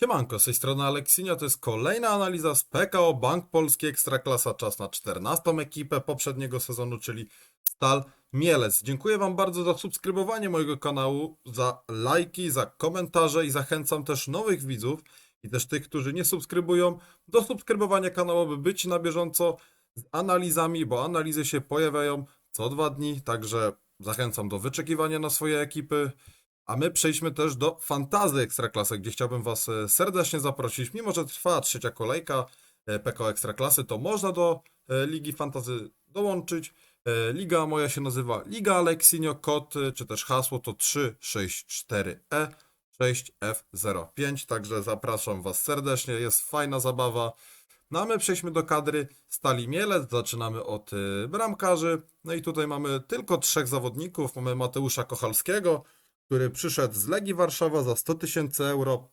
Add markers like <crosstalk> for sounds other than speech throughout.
Siemanko, z tej strony Aleksinio, to jest kolejna analiza z PKO Bank Polski Ekstraklasa, czas na 14 ekipę poprzedniego sezonu, czyli Stal Mielec. Dziękuję Wam bardzo za subskrybowanie mojego kanału, za lajki, za komentarze i zachęcam też nowych widzów i też tych, którzy nie subskrybują, do subskrybowania kanału, by być na bieżąco z analizami, bo analizy się pojawiają co dwa dni, także zachęcam do wyczekiwania na swoje ekipy. A my przejdźmy też do fantazy Ekstraklasy, gdzie chciałbym Was e, serdecznie zaprosić. Mimo, że trwa trzecia kolejka e, PKO Ekstraklasy, to można do e, Ligi Fantazy dołączyć. Liga moja się nazywa Liga Aleksinio, kod czy też hasło to 364E 6F05, także zapraszam Was serdecznie, jest fajna zabawa. No a my przejdźmy do kadry Stali Mielec, zaczynamy od bramkarzy. No i tutaj mamy tylko trzech zawodników. Mamy Mateusza Kochalskiego, który przyszedł z Legii Warszawa za 100 tysięcy euro.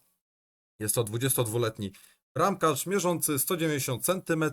Jest to 22-letni bramkarz, mierzący 190 cm.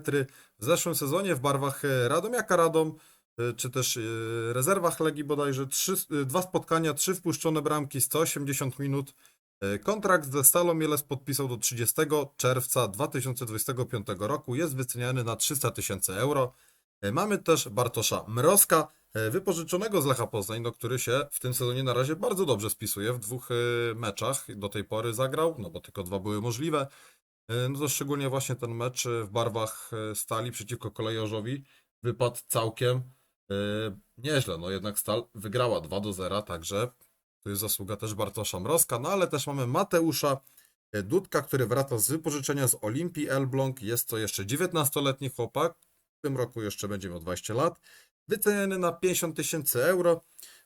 W zeszłym sezonie w barwach y, Radomiaka Radom, y, czy też y, rezerwach Legii bodajże, trzy, dwa spotkania, trzy wpuszczone bramki, 180 minut. E, Kontrakt ze Stalą Mielec podpisał do 30 czerwca 2025 roku. Jest wyceniany na 300 tysięcy euro. E, Mamy też Bartosza Mrozka, e, wypożyczonego z Lecha Poznań, no, który się w tym sezonie na razie bardzo dobrze spisuje. W dwóch e, meczach do tej pory zagrał, no bo tylko dwa były możliwe. E, No to szczególnie właśnie ten mecz e, w barwach e, Stali przeciwko Kolejorzowi wypadł całkiem e, nieźle. No jednak Stal wygrała 2 do 0, także to jest zasługa też Bartosza Mrozka, no ale też mamy Mateusza e, Dudka, który wraca z wypożyczenia z Olimpii Elbląg. Jest to jeszcze 19-letni chłopak. W tym roku jeszcze będzie miał 20 lat. Wyceniony na 50 tysięcy euro,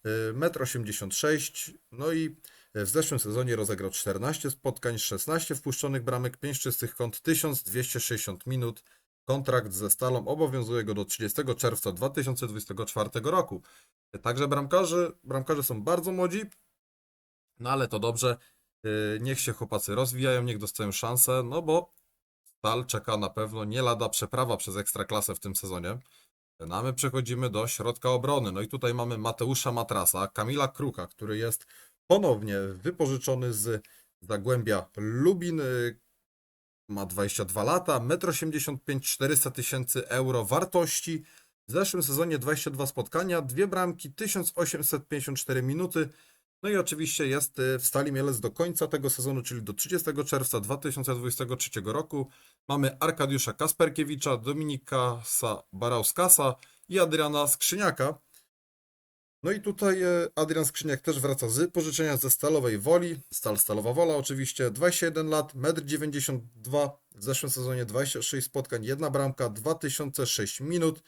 e, 1,86 m. No i w zeszłym sezonie rozegrał 14 spotkań, 16 wpuszczonych bramek, 5 czystych kąt, 1260 minut. Kontrakt ze Stalą obowiązuje go do 30 czerwca 2024 roku. Także bramkarze, bramkarze są bardzo młodzi, no ale to dobrze. Yy, Niech się chłopacy rozwijają, niech dostają szansę, no bo Stal czeka na pewno nie lada przeprawa przez Ekstraklasę w tym sezonie. No a my przechodzimy do środka obrony. No i tutaj mamy Mateusza Matrasa, Kamila Kruka, który jest ponownie wypożyczony z Zagłębia Lubin. Ma 22 lata, 1,85 m, 400 tysięcy euro wartości. W zeszłym sezonie 22 spotkania, dwie bramki, 1854 minuty. No i oczywiście jest y, w Stali Mielec do końca tego sezonu, czyli do 30 czerwca 2023 roku. Mamy Arkadiusza Kasperkiewicza, Dominika Barauskasa i Adriana Skrzyniaka. No i tutaj e, Adrian Skrzyniak też wraca z pożyczenia ze Stalowej Woli. Stal Stalowa Wola oczywiście, 21 lat, 1,92 m. W zeszłym sezonie 26 spotkań, jedna bramka, 2006 minut.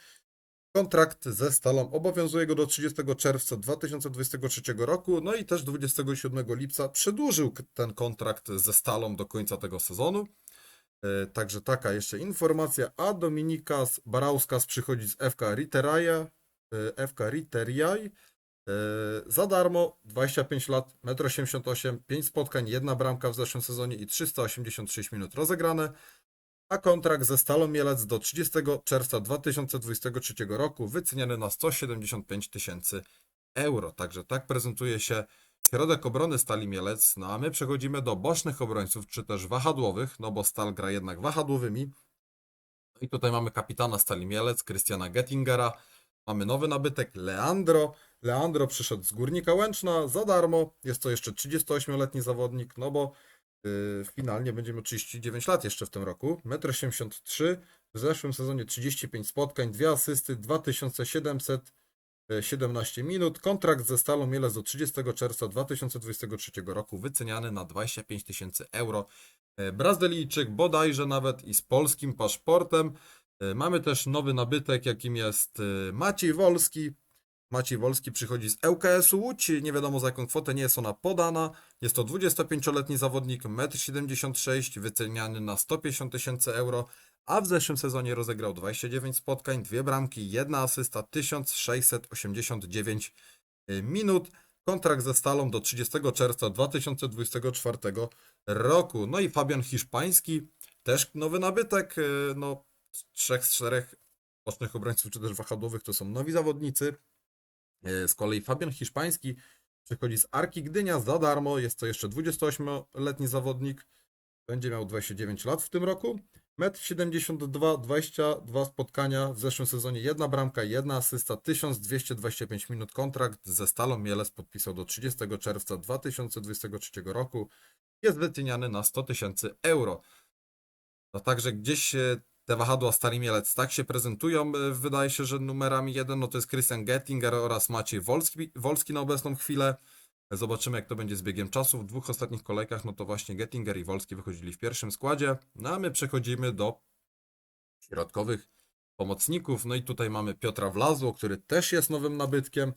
Kontrakt ze Stalą obowiązuje go do 30 czerwca 2023 roku, no i też 27 lipca przedłużył ten kontrakt ze Stalą do końca tego sezonu. E, Także taka jeszcze informacja. A Dominikas Barauskas przychodzi z FK Riteraja, e, FK Riteriaj e, za darmo, 25 lat, 1,88 m, 5 spotkań, jedna bramka w zeszłym sezonie i 386 minut rozegrane a kontrakt ze Stalą Mielec do 30 czerwca 2023 roku wyceniany na 175 tysięcy euro. Także tak prezentuje się środek obrony Stali Mielec. No a my przechodzimy do bocznych obrońców, czy też wahadłowych, no bo Stal gra jednak wahadłowymi. No I tutaj mamy kapitana Stali Mielec, Krystiana Gettingera. Mamy nowy nabytek Leandro. Leandro przyszedł z Górnika Łęczna za darmo. Jest to jeszcze 38-letni zawodnik, no bo finalnie będzie miał 39 lat jeszcze w tym roku. 1,83 m. W zeszłym sezonie 35 spotkań, 2 asysty, 2717 minut. Kontrakt ze Stalą Mielec do 30 czerwca 2023 roku wyceniany na 25 tysięcy euro. Yy, Brazylijczyk bodajże nawet i z polskim paszportem. Mamy też nowy nabytek, jakim jest Maciej Wolski. Maciej Wolski przychodzi z ŁKS-u Łódź, nie wiadomo za jaką kwotę, nie jest ona podana. Jest to 25-letni zawodnik, 1,76 m, wyceniany na 150 tysięcy euro, a w zeszłym sezonie rozegrał 29 spotkań, dwie bramki, jedna asysta, 1689 minut. Kontrakt ze Stalą do 30 czerwca 2024 roku. No i Fabian Hiszpański, też nowy nabytek, y, no trzech z czterech bocznych obrońców czy też wahadłowych to są nowi zawodnicy. E, Z kolei Fabian Hiszpański przychodzi z Arki Gdynia za darmo. Jest to jeszcze 28-letni zawodnik. Będzie miał 29 lat w tym roku. 1,72 m, 22 spotkania, w zeszłym sezonie jedna bramka, jedna asysta, 1225 minut kontrakt ze Stalą Mielec podpisał do 30 czerwca 2023 roku. Jest wyceniany na 100 tysięcy euro. No także gdzieś e, te wahadła Stali Mielec tak się prezentują. E, Wydaje się, że numerami jeden no to jest Christian Gettinger oraz Maciej Wolski, Wolski na obecną chwilę. Zobaczymy, jak to będzie z biegiem czasu. W dwóch ostatnich kolejkach, no to właśnie Gettinger i Wolski wychodzili w pierwszym składzie. No a my przechodzimy do środkowych pomocników. No i tutaj mamy Piotra Wlazło, który też jest nowym nabytkiem.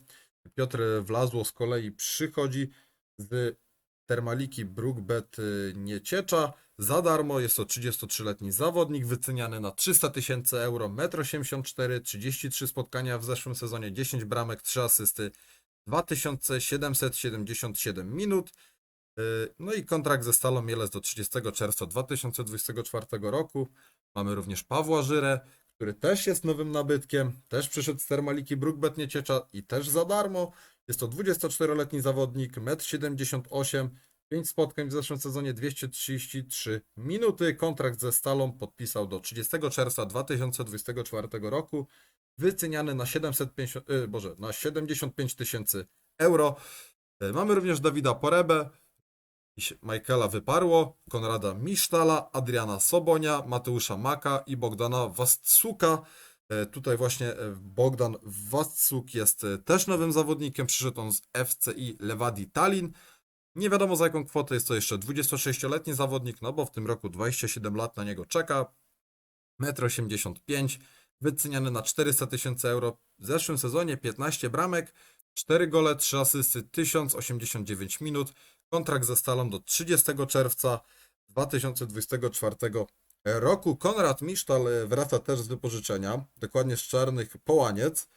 Piotr Wlazło z kolei przychodzi z Termaliki Brookbet y, Nieciecza. Za darmo jest to 33-letni zawodnik, wyceniany na 300 tysięcy euro, 1,84 m, 33 spotkania w zeszłym sezonie, 10 bramek, 3 asysty, 2777 minut. Y, No i kontrakt ze Stalą Mielec do 30 czerwca 2024 roku. Mamy również Pawła Żyrę, który też jest nowym nabytkiem, też przyszedł z Termaliki Brookbet Nieciecza i też za darmo. Jest to 24-letni zawodnik, 1,78 m, 5 spotkań w zeszłym sezonie, 233 minuty. Kontrakt ze Stalą podpisał do 30 czerwca 2024 roku, wyceniany na 750, y, Boże, na 75 tysięcy euro. Y, Mamy również Dawida Porebę, Michaela Wyparło, Konrada Misztala, Adriana Sobonia, Mateusza Maka i Bogdana Wastsuka. E, Tutaj właśnie e, Bogdan Wastsuk jest e, też nowym zawodnikiem. Przyszedł on z FCI Lewadi Tallinn. Nie wiadomo za jaką kwotę jest to jeszcze 26-letni zawodnik, no bo w tym roku 27 lat na niego czeka. 1,85 m, wyceniany na 400 tysięcy euro. W zeszłym sezonie 15 bramek, 4 gole, 3 asysty, 1089 minut. Kontrakt ze Stalą do 30 czerwca 2024 roku. Konrad Misztal e, wraca też z wypożyczenia, dokładnie z Czarnych Połaniec.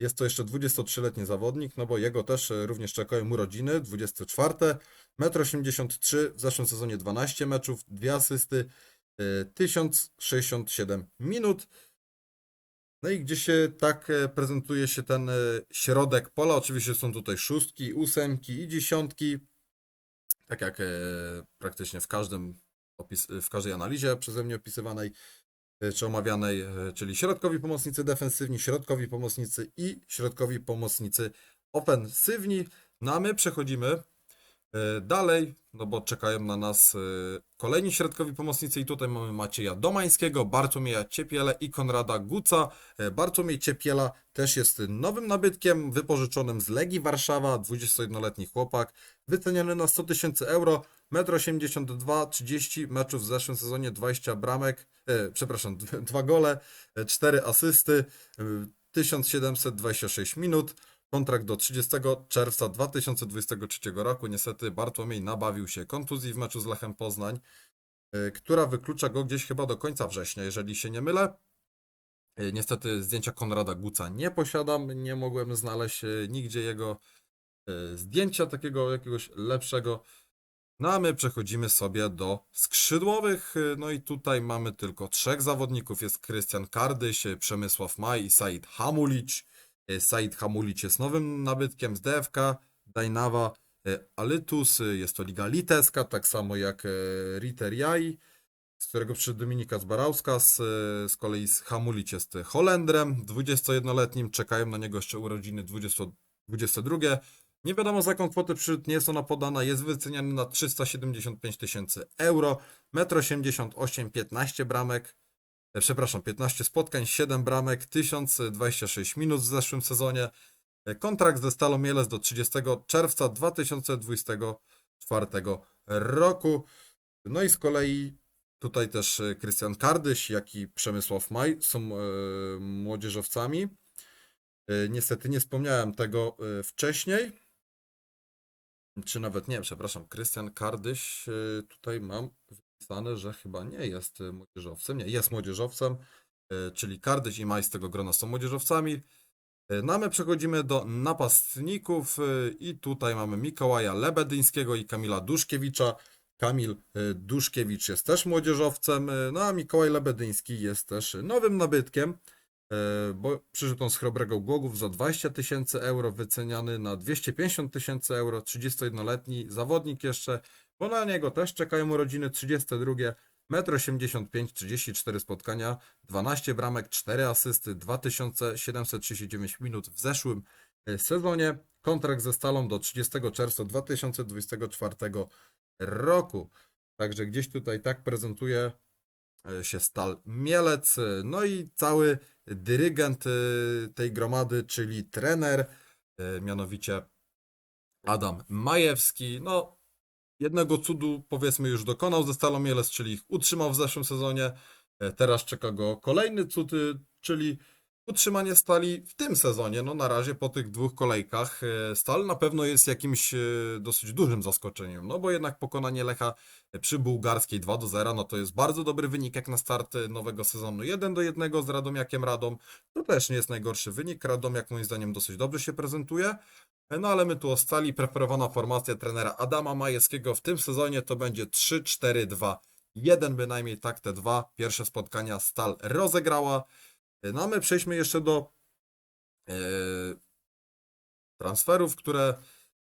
Jest to jeszcze 23-letni zawodnik, no bo jego też e, również czekają urodziny, 24. 1,83 m, w zeszłym sezonie 12 meczów, 2 asysty, e, 1067 minut. No i gdzie się tak e, prezentuje się ten e, środek pola. Oczywiście są tutaj szóstki, ósemki i dziesiątki. Tak jak e, praktycznie w każdym opis, w każdej analizie przeze mnie opisywanej e, czy omawianej, e, czyli środkowi pomocnicy defensywni, środkowi pomocnicy i środkowi pomocnicy ofensywni. No a my przechodzimy dalej, no bo czekają na nas e, kolejni środkowi pomocnicy i tutaj mamy Macieja Domańskiego, Bartłomieja Ciepiele i Konrada Guca. E, Bartłomiej Ciepiela też jest nowym nabytkiem, wypożyczonym z Legii Warszawa, 21-letni chłopak, wyceniony na 100 tysięcy euro, 1,82 m, 30 meczów w zeszłym sezonie, 20 bramek, e, przepraszam, <laughs> 2 gole, 4 asysty, e, 1726 minut. Kontrakt do 30 czerwca 2023 roku. Niestety Bartłomiej nabawił się kontuzji w meczu z Lechem Poznań, e, która wyklucza go gdzieś chyba do końca września, jeżeli się nie mylę. E, Niestety zdjęcia Konrada Guca nie posiadam, nie mogłem znaleźć e, nigdzie jego zdjęcia takiego jakiegoś lepszego. No a my przechodzimy sobie do skrzydłowych. No i tutaj mamy tylko trzech zawodników. Jest Krystian Kardyś, Przemysław Maj i Said Hamulic. E, Said Hamulic jest nowym nabytkiem z DFK, Dajnawa e, Alytus, e, jest to liga litewska, tak samo jak Ritter Jai, z którego przyszedł Dominika Zbarałska, z, kolei Hamulic jest Holendrem, 21-letnim, czekają na niego jeszcze urodziny 20, 22. Nie wiadomo za jaką kwotę przyszedł, nie jest ona podana, jest wyceniany na 375 tysięcy euro, 1,88 m, 15 bramek, przepraszam, 15 spotkań, 7 bramek, 1026 minut w zeszłym sezonie. E, Kontrakt ze Stalą Mielec do 30 czerwca 2024 roku. No i z kolei tutaj też e, Krystian Kardyś, jak i Przemysław Maj są e, młodzieżowcami. E, Niestety nie wspomniałem tego e, wcześniej. Czy nawet nie, przepraszam, Krystian Kardyś, e, tutaj mam wypisane, że chyba nie jest e, młodzieżowcem. Nie, jest młodzieżowcem, e, czyli Kardyś i Maj z tego grona są młodzieżowcami. E, No my przechodzimy do napastników i tutaj mamy Mikołaja Lebedyńskiego i Kamila Duszkiewicza. Kamil Duszkiewicz jest też młodzieżowcem, no a Mikołaj Lebedyński jest też nowym nabytkiem, bo przyszedł on z Chrobrego Głogów za 20 tysięcy euro, wyceniany na 250 tysięcy euro, 31-letni zawodnik jeszcze, bo na niego też czekają urodziny 32, 1,85 m, 34 spotkania, 12 bramek, 4 asysty, 2739 minut w zeszłym e, sezonie. Kontrakt ze Stalą do 30 czerwca 2024 roku. Także gdzieś tutaj tak prezentuje e, się Stal Mielec. e, No i cały dyrygent tej gromady, czyli trener, mianowicie Adam Majewski. No, jednego cudu powiedzmy już dokonał ze Stalą Mielec, czyli ich utrzymał w zeszłym sezonie. E, Teraz czeka go kolejny cud, y, czyli utrzymanie Stali w tym sezonie. No na razie po tych dwóch kolejkach e, Stal na pewno jest jakimś e, dosyć dużym zaskoczeniem, no bo jednak pokonanie Lecha przy bułgarskiej 2 do 0, no to jest bardzo dobry wynik jak na start nowego sezonu 1 do 1 z Radomiakiem Radom. To też nie jest najgorszy wynik. Radomiak moim zdaniem dosyć dobrze się prezentuje. No ale my tu o Stali preferowana formacja trenera Adama Majewskiego w tym sezonie to będzie 3-4-2. Jeden bynajmniej tak te dwa pierwsze spotkania Stal rozegrała. No a my przejdźmy jeszcze do e, transferów, które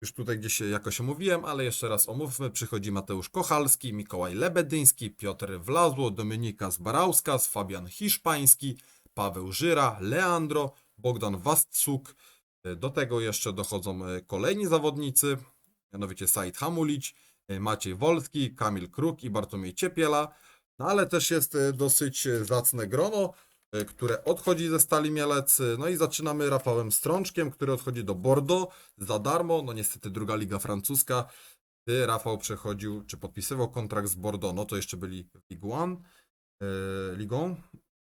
już tutaj gdzieś jakoś omówiłem, ale jeszcze raz omówmy. Przychodzi Mateusz Kochalski, Mikołaj Lebedyński, Piotr Wlazło, Dominika Zbarauskas, Fabian Hiszpański, Paweł Żyra, Leandro, Bogdan Wastcuk. Do tego jeszcze dochodzą e, kolejni zawodnicy, mianowicie Said Hamulić, e, Maciej Wolski, Kamil Kruk i Bartłomiej Ciepiela. No ale też jest e, dosyć zacne grono, które odchodzi ze Stali Mielec. No i zaczynamy Rafałem Strączkiem, który odchodzi do Bordeaux za darmo. No niestety druga liga francuska. Gdy Rafał przechodził, czy podpisywał kontrakt z Bordeaux, no to jeszcze byli Ligue 1, e, Ligą.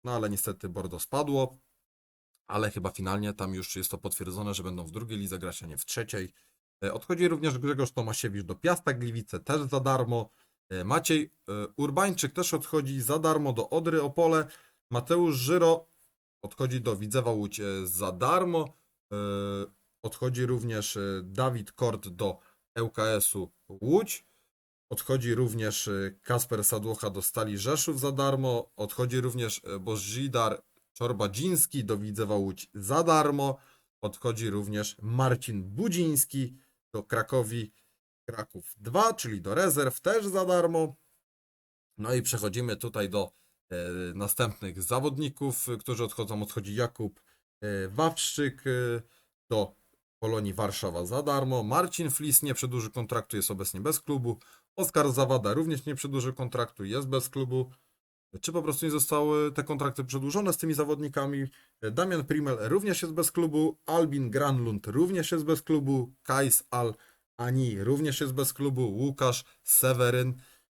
No ale niestety Bordeaux spadło. Ale chyba finalnie tam już jest to potwierdzone, że będą w drugiej lidze grać, a nie w trzeciej. E, Odchodzi również Grzegorz Tomasiewicz do Piasta Gliwice, też za darmo. E, Maciej e, Urbańczyk też odchodzi za darmo do Odry Opole. Mateusz Żyro odchodzi do Widzewa Łódź za darmo. Odchodzi również Dawid Kort do ŁKS-u Łódź. Odchodzi również Kasper Sadłocha do Stali Rzeszów za darmo. Odchodzi również Bożidar Czorbadziński do Widzewa Łódź za darmo. Odchodzi również Marcin Budziński do Krakowi Kraków 2, czyli do rezerw też za darmo. No i przechodzimy tutaj do e, następnych zawodników, którzy odchodzą. Odchodzi Jakub e, Wawrzyk e, do Polonii Warszawa za darmo. Marcin Flis nie przedłuży kontraktu, jest obecnie bez klubu. Oskar Zawada również nie przedłuży kontraktu, jest bez klubu. Czy po prostu nie zostały te kontrakty przedłużone z tymi zawodnikami? Damian Primel również jest bez klubu. Albin Granlund również jest bez klubu. Kais Al Ani również jest bez klubu. Łukasz Seweryn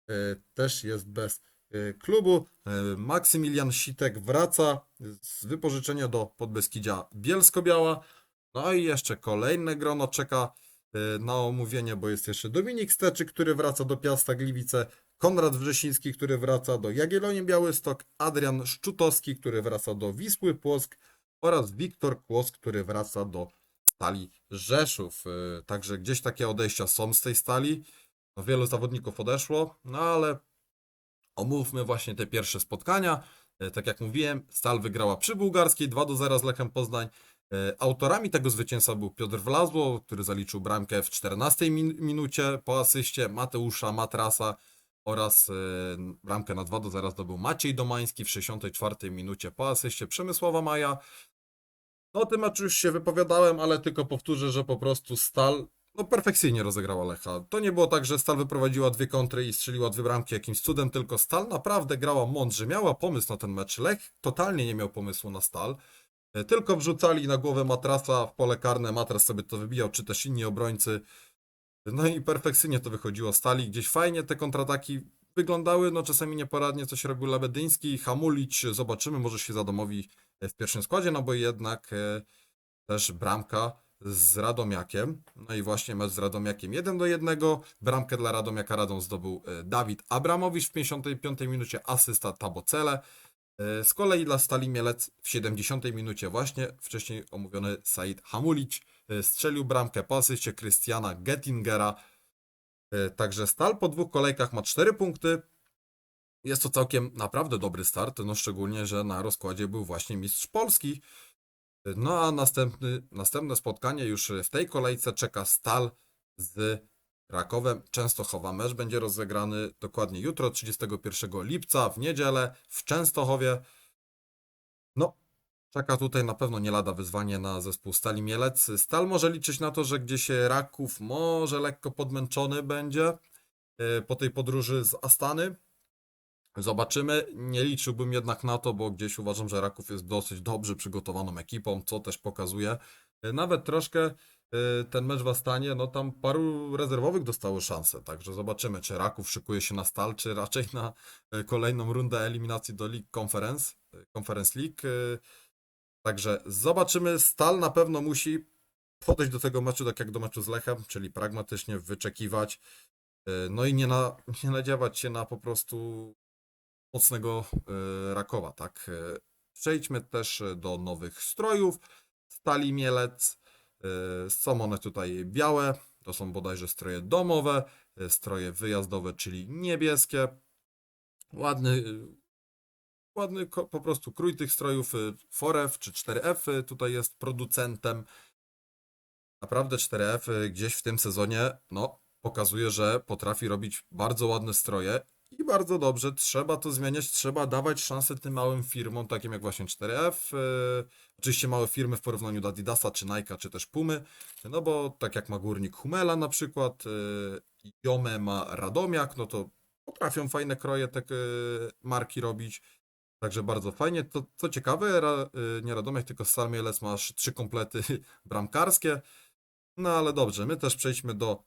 e, też jest bez e, klubu. E, Maksymilian Sitek wraca z wypożyczenia do Podbeskidzia Bielsko-Biała. No i jeszcze kolejne grono czeka na omówienie, bo jest jeszcze Dominik Steczy, który wraca do Piasta Gliwice, Konrad Wrzesiński, który wraca do Jagiellonii Białystok, Adrian Szczutowski, który wraca do Wisły Płock oraz Wiktor Kłos, który wraca do Stali Rzeszów. E, Także gdzieś takie odejścia są z tej stali. No, wielu zawodników odeszło, no ale omówmy właśnie te pierwsze spotkania. E, Tak jak mówiłem, Stal wygrała przy bułgarskiej 2 do 0 z Lechem Poznań. E, Autorami tego zwycięstwa był Piotr Wlazło, który zaliczył bramkę w 14 min- minucie po asyście Mateusza Matrasa oraz bramkę na 2 do 0 zdobył Maciej Domański w 64 minucie po asyście Przemysława Maja. No o tym meczu już się wypowiadałem, ale tylko powtórzę, że po prostu Stal no perfekcyjnie rozegrała Lecha. To nie było tak, że Stal wyprowadziła dwie kontry i strzeliła dwie bramki jakimś cudem, tylko Stal naprawdę grała mądrze, miała pomysł na ten mecz. Lech totalnie nie miał pomysłu na Stal. E, Tylko wrzucali na głowę matrasa w pole karne, matras sobie to wybijał, czy też inni obrońcy. No i perfekcyjnie to wychodziło. Stali gdzieś fajnie te kontrataki wyglądały, no czasami nieporadnie coś robił Lebedyński, Hamulić, zobaczymy, może się zadomowi w pierwszym składzie, no bo jednak e, też bramka z Radomiakiem. No i właśnie mecz z Radomiakiem 1 do 1. Bramkę dla Radomiaka Radom zdobył e, Dawid Abramowicz w 55 minucie, asysta Tabocele. E, Z kolei dla Stali Mielec w 70 minucie właśnie wcześniej omówiony Said Hamulić e, strzelił bramkę po asyście Krystiana Gettingera. E, Także Stal po dwóch kolejkach ma 4 punkty. Jest to całkiem naprawdę dobry start, no szczególnie, że na rozkładzie był właśnie mistrz Polski. No a następny, następne spotkanie już w tej kolejce czeka Stal z Rakowem Częstochowa. Mecz będzie rozegrany dokładnie jutro, 31 lipca, w niedzielę w Częstochowie. No, czeka tutaj na pewno nie lada wyzwanie na zespół Stali Mielec. Stal może liczyć na to, że gdzieś Raków może lekko podmęczony będzie e, po tej podróży z Astany. Zobaczymy. Nie liczyłbym jednak na to, bo gdzieś uważam, że Raków jest dosyć dobrze przygotowaną ekipą, co też pokazuje. e, Nawet troszkę e, ten mecz w Astanie, no tam paru rezerwowych dostało szansę, także zobaczymy, czy Raków szykuje się na stal, czy raczej na kolejną rundę eliminacji do League Conference, Conference League. Także zobaczymy. Stal na pewno musi podejść do tego meczu tak jak do meczu z Lechem, czyli pragmatycznie wyczekiwać, e, no i nie, na, nie nadziewać się na po prostu mocnego e, Rakowa, tak. E, Przejdźmy też do nowych strojów. Stali Mielec. Są one tutaj białe. To są bodajże stroje domowe, stroje wyjazdowe, czyli niebieskie. Ładny, ładny po prostu krój tych strojów. y, 4F czy 4F y, tutaj jest producentem. Naprawdę 4F y, gdzieś w tym sezonie no, pokazuje, że potrafi robić bardzo ładne stroje i bardzo dobrze. Trzeba to zmieniać, trzeba dawać szansę tym małym firmom, takim jak właśnie 4F. y, Oczywiście małe firmy w porównaniu do Adidasa, czy Nike'a, czy też Pumy. No bo tak jak ma Górnik Humela na przykład, y, Jome ma Radomiak, no to potrafią fajne kroje te y, marki robić. Także bardzo fajnie. To, co ciekawe, ra, y, nie Radomiak, tylko Stal Mielec ma aż trzy komplety <laughs> bramkarskie. No ale dobrze, my też przejdźmy do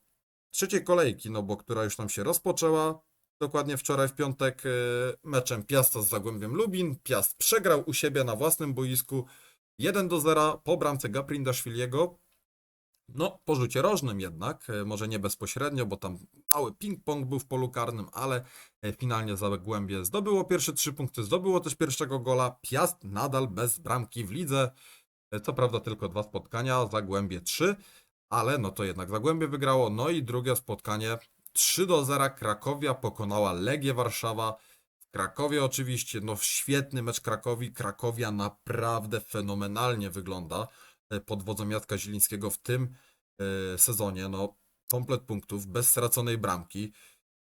trzeciej kolejki, no bo która już nam się rozpoczęła. Dokładnie wczoraj w piątek y, meczem Piasta z Zagłębiem Lubin. Piast przegrał u siebie na własnym boisku 1 do 0 po bramce Gaprindaszwiliego. No, po rzucie rożnym jednak, e, może nie bezpośrednio, bo tam mały ping-pong był w polu karnym, ale e, finalnie Zagłębie zdobyło pierwsze trzy punkty, zdobyło też pierwszego gola. Piast nadal bez bramki w lidze. E, Co prawda tylko dwa spotkania, Zagłębie trzy, ale no to jednak Zagłębie wygrało. No i drugie spotkanie 3 do 0 Krakowia pokonała Legię Warszawa. W Krakowie oczywiście, no świetny mecz Krakowi. Krakowia naprawdę fenomenalnie wygląda pod wodzą Jacka Zielińskiego w tym sezonie. No komplet punktów, bez straconej bramki.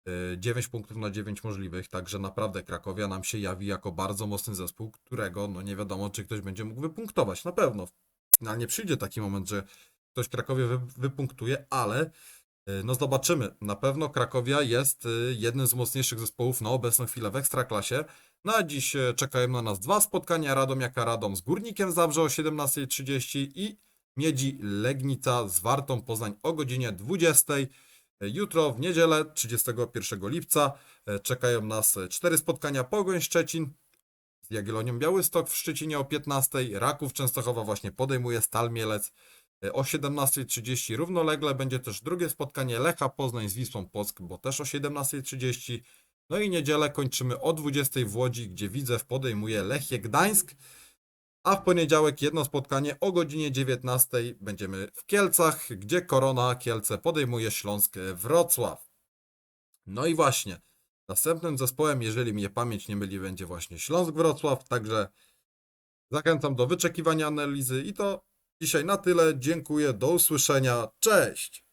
E, 9 punktów na 9 możliwych, także naprawdę Krakowia nam się jawi jako bardzo mocny zespół, którego no nie wiadomo, czy ktoś będzie mógł wypunktować. Na pewno. Finalnie przyjdzie taki moment, że ktoś Krakowie wy, wypunktuje, ale e, no zobaczymy. Na pewno Krakowia jest e, jednym z mocniejszych zespołów na obecną chwilę w Ekstraklasie. No a dziś e, czekają na nas dwa spotkania. Radomiaka Radom z Górnikiem Zabrze o 17.30 i Miedzi Legnica z Wartą Poznań o godzinie 20. Jutro w niedzielę 31 lipca e, czekają nas e, cztery spotkania Pogoń Szczecin z Jagiellonią Białystok w Szczecinie o 15. Raków Częstochowa właśnie podejmuje Stal Mielec e, o 17.30. Równolegle będzie też drugie spotkanie Lecha Poznań z Wisłą Płock, bo też o 17.30. No i niedzielę kończymy o 20.00 w Łodzi, gdzie Widzew podejmuje Lechie Gdańsk. A w poniedziałek jedno spotkanie o godzinie 19 będziemy w Kielcach, gdzie Korona Kielce podejmuje Śląsk Wrocław. No i właśnie, następnym zespołem, jeżeli mnie pamięć nie myli, będzie właśnie Śląsk Wrocław, także zachęcam do wyczekiwania analizy i to dzisiaj na tyle. Dziękuję, do usłyszenia, cześć!